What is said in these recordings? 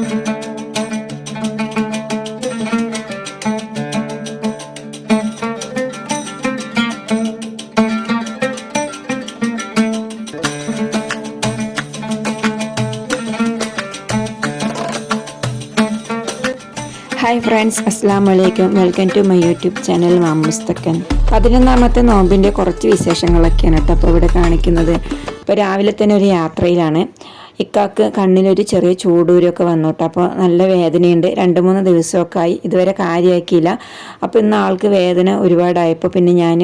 Hi friends അസ്സാം വലൈക്കും welcome to my YouTube channel മാമുസ്തക്കൻ പതിനൊന്നാമത്തെ നോമ്പിന്റെ കുറച്ച് വിശേഷങ്ങളൊക്കെയാണ് കേട്ടോ അപ്പോൾ ഇവിടെ കാണിക്കുന്നത്. ഇപ്പോൾ രാവിലെ തന്നെ ഒരു യാത്രയിലാണ്. ഇക്കാക്ക് കണ്ണിനൊരു ചെറിയ ചൂടൂരൊക്കെ വന്നു കേട്ടോ അപ്പോൾ നല്ല വേദനയുണ്ട്. രണ്ട് മൂന്ന് ദിവസമൊക്കെ ആയി ഇതുവരെ കാര്യമാക്കിയില്ല അപ്പോൾ ഇന്ന് ആൾക്ക് വേദന ഒരുപാടായപ്പോൾ പിന്നെ ഞാൻ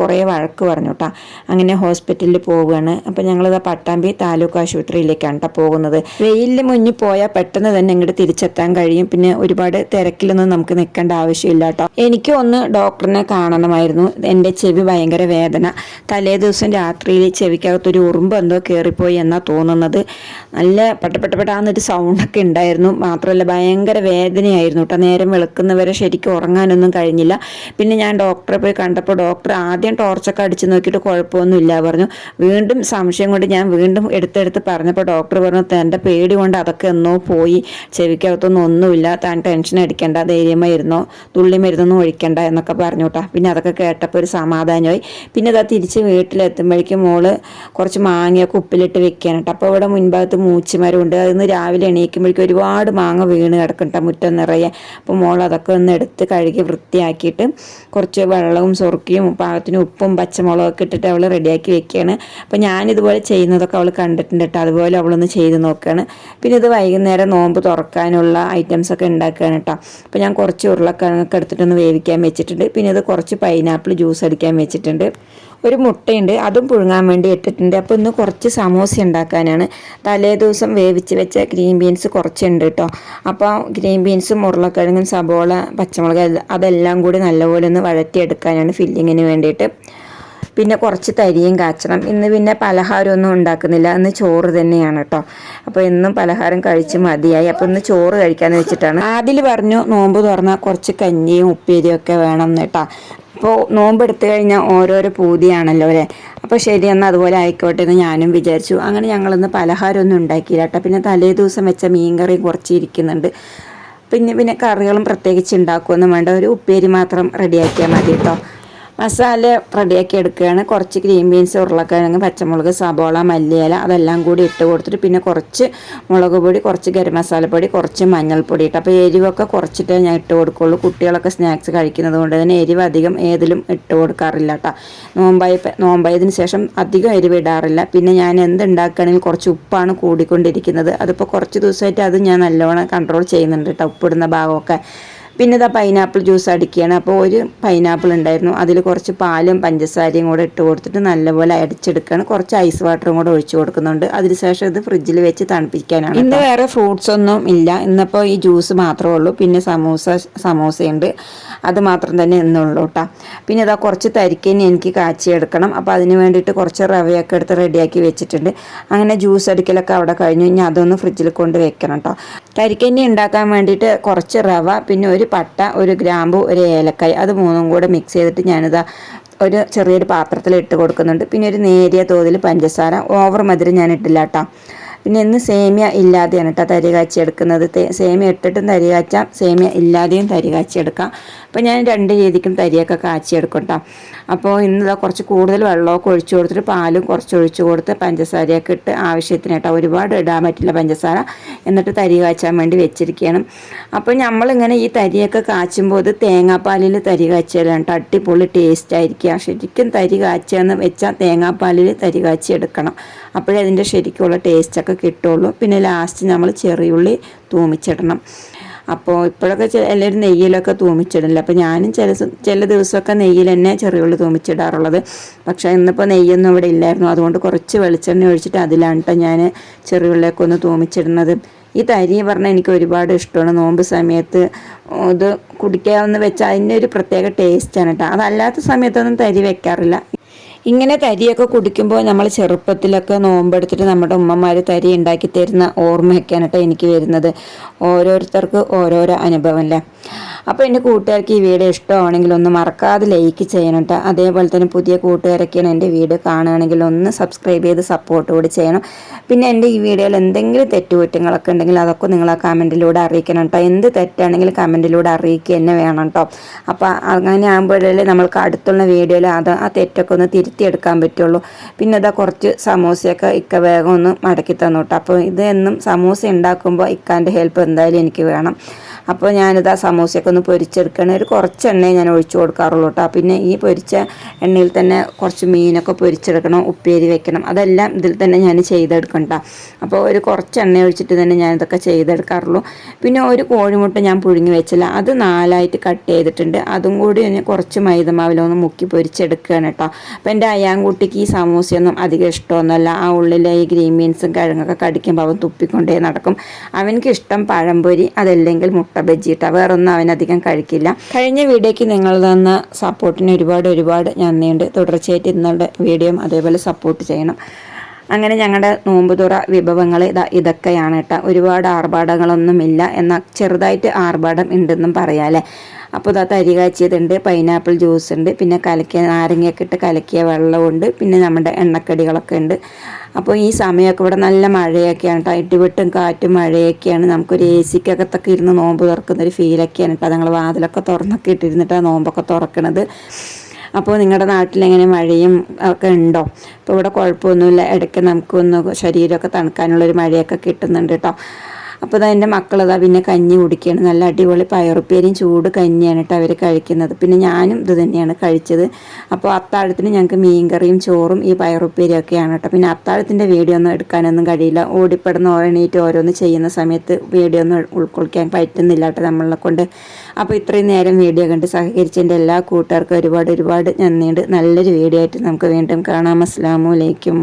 കുറേ വഴക്ക് പറഞ്ഞു കേട്ടോ അങ്ങനെ ഹോസ്പിറ്റലിൽ പോവുകയാണ് അപ്പോൾ ഞങ്ങളിത് പട്ടാമ്പി താലൂക്ക് ആശുപത്രിയിലേക്കാണ് കേട്ടോ പോകുന്നത്. വെയിലിൽ മുന്നിൽ പോയാൽ പെട്ടെന്ന് തന്നെ ഇങ്ങോട്ട് തിരിച്ചെത്താൻ കഴിയും. പിന്നെ ഒരുപാട് തിരക്കിലൊന്നും നമുക്ക് നിൽക്കേണ്ട ആവശ്യമില്ല കേട്ടോ എനിക്ക് ഒന്ന് ഡോക്ടറിനെ കാണണമായിരുന്നു. എന്റെ ചെവി ഭയങ്കര വേദന. തലേ ദിവസം രാത്രിയിൽ ചെവിക്കകത്തൊരു ഉറുമ്പ് എന്തോ കയറിപ്പോയി എന്നാണ് തോന്നുന്നത്. നല്ല പെട്ടപ്പെട്ടപ്പെട്ടാന്നൊരു സൗണ്ടൊക്കെ ഉണ്ടായിരുന്നു. മാത്രമല്ല ഭയങ്കര വേദനയായിരുന്നു കേട്ടോ നേരം വെളുക്കുന്നവരെ ശരിക്കും ഉറങ്ങാനൊന്നും കഴിഞ്ഞില്ല. പിന്നെ ഞാൻ ഡോക്ടറെ പോയി കണ്ടപ്പോൾ ഡോക്ടർ ആദ്യം ടോർച്ചൊക്കെ അടിച്ച് നോക്കിയിട്ട് കുഴപ്പമൊന്നുമില്ല പറഞ്ഞു. വീണ്ടും സംശയം കൊണ്ട് ഞാൻ വീണ്ടും എടുത്തെടുത്ത് പറഞ്ഞപ്പോൾ ഡോക്ടർ പറഞ്ഞു തന്റെ പേടി കൊണ്ട് അതൊക്കെ എന്നോ പോയി. ചെവിക്കകത്തൊന്നും ഒന്നുമില്ല. താൻ ടെൻഷൻ അടിക്കേണ്ട. ധൈര്യമായിരുന്നോ? തുള്ളി മരുന്നൊന്നും ഒഴിക്കണ്ട. എന്നൊക്കെ പറഞ്ഞു കേട്ടോ പിന്നെ അതൊക്കെ കേട്ടപ്പോൾ ഒരു സമാധാനമായി. പിന്നെ അതാ തിരിച്ച് വീട്ടിലെത്തുമ്പോഴേക്കും മോൾ കുറച്ച് മാങ്ങയൊക്കെ ഉപ്പിലിട്ട് വെക്കാൻ കേട്ടോ അപ്പോൾ ഇവിടെ മുൻഭാഗത്ത് മൂച്ചിമരമുണ്ട് അതിന്ന് രാവിലെ എണീക്കുമ്പോഴേക്കും ഒരുപാട് മാങ്ങ വീണ് കിടക്കണ്ട മുറ്റം നിറയെ. അപ്പോൾ മോൾ അതൊക്കെ ഒന്ന് എടുത്ത് കഴുകി വൃത്തിയാക്കിയിട്ട് കുറച്ച് വെള്ളവും സൊറുക്കിയും പാകത്തിന് ഉപ്പും പച്ചമുളകൊക്കെ ഇട്ടിട്ട് അവൾ റെഡിയാക്കി വെക്കുകയാണ്. അപ്പോൾ ഞാനിതുപോലെ ചെയ്യുന്നതൊക്കെ അവൾ കണ്ടിട്ടുണ്ട് കേട്ടോ. അതുപോലെ അവളൊന്ന് ചെയ്ത് നോക്കുകയാണ്. പിന്നെ ഇത് വൈകുന്നേരം നോമ്പ് തുറക്കാനുള്ള ഐറ്റംസ് ഒക്കെ ഉണ്ടാക്കുകയാണ് കേട്ടോ. അപ്പോൾ ഞാൻ കുറച്ച് ഉരുളക്കിഴങ്ങൊക്കെ എടുത്തിട്ടൊന്ന് വേവിക്കാൻ വെച്ചിട്ടുണ്ട്. പിന്നെ ഇത് കുറച്ച് പൈനാപ്പിൾ ജ്യൂസ് അടിക്കാൻ വെച്ചിട്ടുണ്ട്. ഒരു മുട്ടയുണ്ട് അതും പുഴുങ്ങാൻ വേണ്ടി ഇട്ടിട്ടുണ്ട്. അപ്പോൾ ഇന്ന് കുറച്ച് സമോസ ഉണ്ടാക്കാനാണ്. തലേ ദിവസം വേവിച്ച് വെച്ച ഗ്രീൻ ബീൻസ് കുറച്ചുണ്ട് കേട്ടോ. അപ്പോൾ ഗ്രീൻ ബീൻസും ഉരുളക്കിഴങ്ങും സബോള പച്ചമുളക് അതെല്ലാം കൂടി നല്ലപോലെ ഒന്ന് വഴറ്റിയെടുക്കാനാണ് ഫില്ലിങ്ങിന് വേണ്ടിയിട്ട്. പിന്നെ കുറച്ച് തരിയും കാച്ചണം. ഇന്ന് പിന്നെ പലഹാരമൊന്നും ഉണ്ടാക്കുന്നില്ല. ഇന്ന് ചോറ് തന്നെയാണ് കേട്ടോ. അപ്പോൾ ഇന്നും പലഹാരം കഴിച്ച് മതിയായി. അപ്പോൾ ഇന്ന് ചോറ് കഴിക്കാമെന്ന് വെച്ചിട്ടാണ്. ആദിൽ പറഞ്ഞു നോമ്പ് തുറന്നാൽ കുറച്ച് കഞ്ഞിയും ഉപ്പേരിയും ഒക്കെ വേണം കേട്ടോ. അപ്പോൾ നോമ്പ് എടുത്തു കഴിഞ്ഞാൽ ഓരോരോ പൂതിയാണല്ലോ അല്ലേ? അപ്പോൾ ശരി എന്നാൽ അതുപോലെ ആയിക്കോട്ടെ എന്ന് ഞാനും വിചാരിച്ചു. അങ്ങനെ ഞങ്ങളിന്ന് പലഹാരമൊന്നും ഉണ്ടാക്കിയില്ല കേട്ടോ. പിന്നെ തലേ ദിവസം വെച്ച മീൻകറി കുറച്ച് ഇരിക്കുന്നുണ്ട് പിന്നെ പിന്നെ കറികളും പ്രത്യേകിച്ച് ഉണ്ടാക്കുമൊന്നും വേണ്ട. ഒരു ഉപ്പേരി മാത്രം റെഡിയാക്കിയാൽ മതി കേട്ടോ. മസാല റെഡിയാക്കി എടുക്കുകയാണ്. കുറച്ച് ഗ്രീൻ ബീൻസ് ഉരുളക്കിഴങ്ങ് പച്ചമുളക് സബോള മല്ലിയില അതെല്ലാം കൂടി ഇട്ട് കൊടുത്തിട്ട് പിന്നെ കുറച്ച് മുളക് പൊടി കുറച്ച് ഗരം മസാലപ്പൊടി കുറച്ച് മഞ്ഞൾപ്പൊടി ഇട്ട്. അപ്പോൾ എരിവൊക്കെ കുറച്ചിട്ടേ ഞാൻ ഇട്ട് കൊടുക്കുള്ളൂ. കുട്ടികളൊക്കെ സ്നാക്സ് കഴിക്കുന്നത് കൊണ്ട് തന്നെ എരിവ് അധികം ഏതിലും ഇട്ട് കൊടുക്കാറില്ല കേട്ടോ. നോമ്പായി നോമ്പായതിന് ശേഷം അധികം എരിവ് ഇടാറില്ല. പിന്നെ ഞാൻ എന്ത് ഉണ്ടാക്കുകയാണെങ്കിൽ കുറച്ച് ഉപ്പാണ് കൂടിക്കൊണ്ടിരിക്കുന്നത്. അതിപ്പോൾ കുറച്ച് ദിവസമായിട്ട് അത് ഞാൻ നല്ലോണം കൺട്രോൾ ചെയ്യുന്നുണ്ട് കേട്ടോ. ഉപ്പിടുന്ന ഭാഗമൊക്കെ. പിന്നെ ഇതാ പൈനാപ്പിൾ ജ്യൂസ് അടിക്കുകയാണ് അപ്പോൾ ഒരു പൈനാപ്പിൾ ഉണ്ടായിരുന്നു. അതിൽ കുറച്ച് പാലും പഞ്ചസാരയും കൂടെ ഇട്ട് കൊടുത്തിട്ട് നല്ലപോലെ അടിച്ചെടുക്കുകയാണ് കുറച്ച് ഐസ് വാട്ടറും കൂടെ ഒഴിച്ചു കൊടുക്കുന്നുണ്ട്. അതിനുശേഷം ഇത് ഫ്രിഡ്ജിൽ വെച്ച് തണുപ്പിക്കാനാണ് ഇന്ന് വേറെ ഫ്രൂട്ട്സ് ഒന്നും ഇല്ല. ഇന്നിപ്പോൾ ഈ ജ്യൂസ് മാത്രമേ ഉള്ളൂ. പിന്നെ സമൂസ സമൂസയുണ്ട്. അത് മാത്രം തന്നെ എന്നുള്ളൂ കേട്ടോ പിന്നെ ഇതാ കുറച്ച് തരിക്കഞ്ഞി എനിക്ക് കാച്ചിയെടുക്കണം അപ്പോൾ അതിന് വേണ്ടിയിട്ട് കുറച്ച് റവയൊക്കെ എടുത്ത് റെഡിയാക്കി വെച്ചിട്ടുണ്ട്. അങ്ങനെ ജ്യൂസ് അടിക്കലൊക്കെ അവിടെ കഴിഞ്ഞു. ഇനി അതൊന്ന് ഫ്രിഡ്ജിൽ കൊണ്ട് വെക്കണം കേട്ടോ തരിക്കഞ്ഞി ഉണ്ടാക്കാൻ വേണ്ടിയിട്ട് കുറച്ച് റവ പിന്നെ ഒരു പട്ട ഒരു ഗ്രാമ്പു ഒരു ഏലക്കായ്. അത് മൂന്നും കൂടെ മിക്സ് ചെയ്തിട്ട് ഞാനിതാ ഒരു ചെറിയൊരു പാത്രത്തിൽ ഇട്ട് കൊടുക്കുന്നുണ്ട്. പിന്നെ ഒരു നേരിയ തോതിൽ പഞ്ചസാര. ഓവർ മധുരം ഞാൻ ഇട്ടില്ല കേട്ടോ പിന്നെ ഇന്ന് സേമിയ ഇല്ലാതെയാണ് കേട്ടോ തരി കാച്ചി എടുക്കുന്നത് സേമിയ ഇട്ടിട്ടും തരി കാച്ചാം സേമിയ ഇല്ലാതെയും തരി കാച്ചി എടുക്കാം അപ്പോൾ ഞാൻ രണ്ട് രീതിക്കും തരിയൊക്കെ കാച്ചി എടുക്കും കേട്ടോ. അപ്പോൾ ഇന്ന് കുറച്ച് കൂടുതൽ വെള്ളമൊക്കെ ഒഴിച്ചു കൊടുത്തിട്ട് പാലും കുറച്ച് ഒഴിച്ചു കൊടുത്ത് പഞ്ചസാരയൊക്കെ ഇട്ട് ആവശ്യത്തിന് കേട്ടോ ഒരുപാട് ഇടാൻ പറ്റില്ല പഞ്ചസാര. എന്നിട്ട് തരി കാച്ചാൻ വേണ്ടി വെച്ചിരിക്കുകയാണ്. അപ്പോൾ നമ്മളിങ്ങനെ ഈ തരിയൊക്കെ കാച്ചുമ്പോൾ ഇത് തേങ്ങാപ്പാലിൽ തരി കാച്ചിയാണ് കേട്ടോ അടിപൊളി ടേസ്റ്റ് ആയിരിക്കുക. ശരിക്കും തരി കാച്ചുകയെന്ന് വെച്ചാൽ തേങ്ങാപ്പാലിൽ തരി കാച്ചി എടുക്കണം. അപ്പോഴേ അതിന്റെ ശരിക്കുള്ള ടേസ്റ്റൊക്കെ കിട്ടുള്ളൂ പിന്നെ ലാസ്റ്റ് നമ്മൾ ചെറിയുള്ളി തൂമിച്ചിടണം. അപ്പോൾ ഇപ്പോഴൊക്കെ എല്ലാവരും നെയ്യിലൊക്കെ തൂമിച്ചിടില്ല അപ്പോൾ ഞാനും ചില ചില ദിവസമൊക്കെ നെയ്യിൽ തന്നെ ചെറിയുള്ളി തൂമിച്ചിടാറുള്ളത്. പക്ഷേ ഇന്നിപ്പോൾ നെയ്യൊന്നും ഇവിടെ ഇല്ലായിരുന്നു. അതുകൊണ്ട് കുറച്ച് വെളിച്ചെണ്ണ ഒഴിച്ചിട്ട് അതിലാണ് കേട്ടോ ഞാൻ ചെറിയുള്ളിയൊക്കെ ഒന്ന് തൂമിച്ചിടുന്നത്. ഈ തരി പറഞ്ഞാൽ എനിക്ക് ഒരുപാട് ഇഷ്ടമാണ്. നോമ്പ് സമയത്ത് ഇത് കുടിക്കാമെന്ന് വെച്ചാൽ അതിന്റെ ഒരു പ്രത്യേക ടേസ്റ്റാണ് കേട്ടോ അതല്ലാത്ത സമയത്തൊന്നും തരി വെക്കാറില്ല. ഇങ്ങനെ തരിയൊക്കെ കുടിക്കുമ്പോൾ നമ്മൾ ചെറുപ്പത്തിലൊക്കെ നോമ്പെടുത്തിട്ട് നമ്മുടെ ഉമ്മമാർ തരി ഉണ്ടാക്കി തരുന്ന ഓർമ്മയൊക്കെയാണ് എനിക്ക് വരുന്നത്. ഓരോരുത്തർക്ക് ഓരോരോ അനുഭവം അല്ലേ അപ്പോൾ എന്റെ കൂട്ടുകാർക്ക് ഈ വീഡിയോ ഇഷ്ടമാണെങ്കിൽ ഒന്ന് മറക്കാതെ ലൈക്ക് ചെയ്യണം കേട്ടോ അതേപോലെ തന്നെ പുതിയ കൂട്ടുകാരൊക്കെയാണ് എന്റെ വീഡിയോ കാണുകയാണെങ്കിൽ ഒന്ന് സബ്സ്ക്രൈബ് ചെയ്ത് സപ്പോർട്ട് കൂടി ചെയ്യണം. പിന്നെ എന്റെ ഈ വീഡിയോയിൽ എന്തെങ്കിലും തെറ്റുകുറ്റങ്ങളൊക്കെ ഉണ്ടെങ്കിൽ അതൊക്കെ നിങ്ങൾ ആ കമന്റിലൂടെ അറിയിക്കണം കേട്ടോ എന്ത് തെറ്റാണെങ്കിലും കമന്റിലൂടെ അറിയിക്കുക തന്നെ വേണം കേട്ടോ അപ്പോൾ അങ്ങനെ ആകുമ്പോഴല്ലേ നമ്മൾക്ക് അടുത്തുള്ള വീഡിയോയിൽ അത് ആ തെറ്റൊക്കെ ഒന്ന് തിരുത്തിയെടുക്കാൻ പറ്റുള്ളൂ. പിന്നെ ഇതാ കുറച്ച് സമോസയൊക്കെ ഇക്ക വേഗം ഒന്ന് മടക്കി തന്നു കേട്ടോ അപ്പോൾ ഇത് എന്നും സമൂസ ഉണ്ടാക്കുമ്പോൾ ഇക്കാന്റെ ഹെൽപ്പ് എന്തായാലും എനിക്ക് വേണം. അപ്പോൾ ഞാനിത് ആ സമൂസയൊക്കെ ഒന്ന് പൊരിച്ചെടുക്കണം. ഒരു കുറച്ച് എണ്ണയെ ഞാൻ ഒഴിച്ചു കൊടുക്കാറുള്ളൂ കേട്ടോ. പിന്നെ ഈ പൊരിച്ച എണ്ണയിൽ തന്നെ കുറച്ച് മീനൊക്കെ പൊരിച്ചെടുക്കണം ഉപ്പേരി വെക്കണം. അതെല്ലാം ഇതിൽ തന്നെ ഞാൻ ചെയ്തെടുക്കണം കേട്ടോ. അപ്പോൾ ഒരു കുറച്ച് എണ്ണ ഒഴിച്ചിട്ട് തന്നെ ഞാനിതൊക്കെ ചെയ്തെടുക്കാറുള്ളൂ. പിന്നെ ഒരു കോഴിമുട്ട ഞാൻ പുഴുങ്ങി വെച്ചില്ല. അത് നാലായിട്ട് കട്ട് ചെയ്തിട്ടുണ്ട്. അതും കൂടി ഞാൻ കുറച്ച് മൈദമാവിലൊന്ന് മുക്കി പൊരിച്ചെടുക്കുകയാണ് കേട്ടോ. അപ്പോൾ എന്റെ അയാൻകുട്ടിക്ക് ഈ സമൂസയൊന്നും അധികം ഇഷ്ടമൊന്നുമല്ല. ആ ഉള്ളിലെ ഈ ഗ്രീൻ ബീൻസും കിഴങ്ങൊക്കെ കടിക്കുമ്പോൾ അവൻ തുപ്പിക്കൊണ്ടേ നടക്കും. അവനക്ക് ഇഷ്ടം പഴംപൊരി അതല്ലെങ്കിൽ മുട്ട ബജ്ജി ഇട്ട വേറൊന്നും അവനധികം കഴിക്കില്ല. കഴിഞ്ഞ വീഡിയോയ്ക്ക് നിങ്ങൾ തന്ന സപ്പോർട്ടിന് ഒരുപാട് ഒരുപാട് നന്ദിയുണ്ട്. തുടർച്ചയായിട്ട് ഇന്നുള്ള വീഡിയോയും അതേപോലെ സപ്പോർട്ട് ചെയ്യണം. അങ്ങനെ ഞങ്ങളുടെ നോമ്പുതുറ വിഭവങ്ങൾ ഇതാ ഇതൊക്കെയാണ് കേട്ടോ ഒരുപാട് ആർഭാടങ്ങളൊന്നുമില്ല എന്നാൽ ചെറുതായിട്ട് ആർഭാടം ഉണ്ടെന്നും പറയാമല്ലേ അപ്പോൾ ഇതാ തരി കാച്ചിയതുണ്ട് പൈനാപ്പിൾ ജ്യൂസ് ഉണ്ട് പിന്നെ കലക്കിയ നാരങ്ങയൊക്കെ ഇട്ട് കലക്കിയ വെള്ളമുണ്ട് പിന്നെ നമ്മുടെ എണ്ണക്കടികളൊക്കെ ഉണ്ട്. അപ്പോൾ ഈ സമയമൊക്കെ ഇവിടെ നല്ല മഴയൊക്കെയാണ് കേട്ടോ ഇടിവെട്ടും കാറ്റും മഴയൊക്കെയാണ്. നമുക്കൊരു എ സിക്കകത്തൊക്കെ ഇരുന്ന് നോമ്പ് തുറക്കുന്നൊരു ഫീലൊക്കെയാണ് കേട്ടോ ഞങ്ങൾ വാതിലൊക്കെ തുറന്നൊക്കെ ഇട്ടിരുന്നിട്ടാണ് നോമ്പൊക്കെ തുറക്കണത്. അപ്പോൾ നിങ്ങളുടെ നാട്ടിൽ എങ്ങനെ മഴയും ഒക്കെ ഉണ്ടോ? അപ്പോൾ ഇവിടെ കുഴപ്പമൊന്നുമില്ല. ഇടയ്ക്ക് നമുക്കൊന്ന് ശരീരമൊക്കെ തണുക്കാനുള്ളൊരു മഴയൊക്കെ കിട്ടുന്നുണ്ട് കേട്ടോ. അപ്പോൾ അതാ എന്റെ മക്കളതാ പിന്നെ കഞ്ഞി കുടിക്കുകയാണ് നല്ല അടിപൊളി പയറുപ്പേരിയും ചൂട് കഞ്ഞിയാണ് കേട്ടോ അവർ കഴിക്കുന്നത്. പിന്നെ ഞാനും ഇത് തന്നെയാണ് കഴിച്ചത്. അപ്പോൾ അത്താഴത്തിന് ഞങ്ങൾക്ക് മീൻകറിയും ചോറും ഈ പയറുപ്പേരിയും ഒക്കെയാണ് കേട്ടോ പിന്നെ അത്താഴത്തിന്റെ വീഡിയോ ഒന്നും എടുക്കാനൊന്നും കഴിയില്ല. ഓടിപ്പെടുന്ന എണീറ്റ് ഓരോന്ന് ചെയ്യുന്ന സമയത്ത് വീഡിയോ ഒന്നും ഉൾക്കൊള്ളിക്കാൻ പറ്റുന്നില്ല കേട്ടോ നമ്മളെ കൊണ്ട്. അപ്പോൾ ഇത്രയും നേരം വീഡിയോ കണ്ട് സഹകരിച്ചതിന്റെ എല്ലാ കൂട്ടുകാർക്കും ഒരുപാട് ഒരുപാട് നന്ദിയുണ്ട്. നല്ലൊരു വീഡിയോ ആയിട്ട് നമുക്ക് വീണ്ടും കാണാം. അസ്സാമലൈക്കും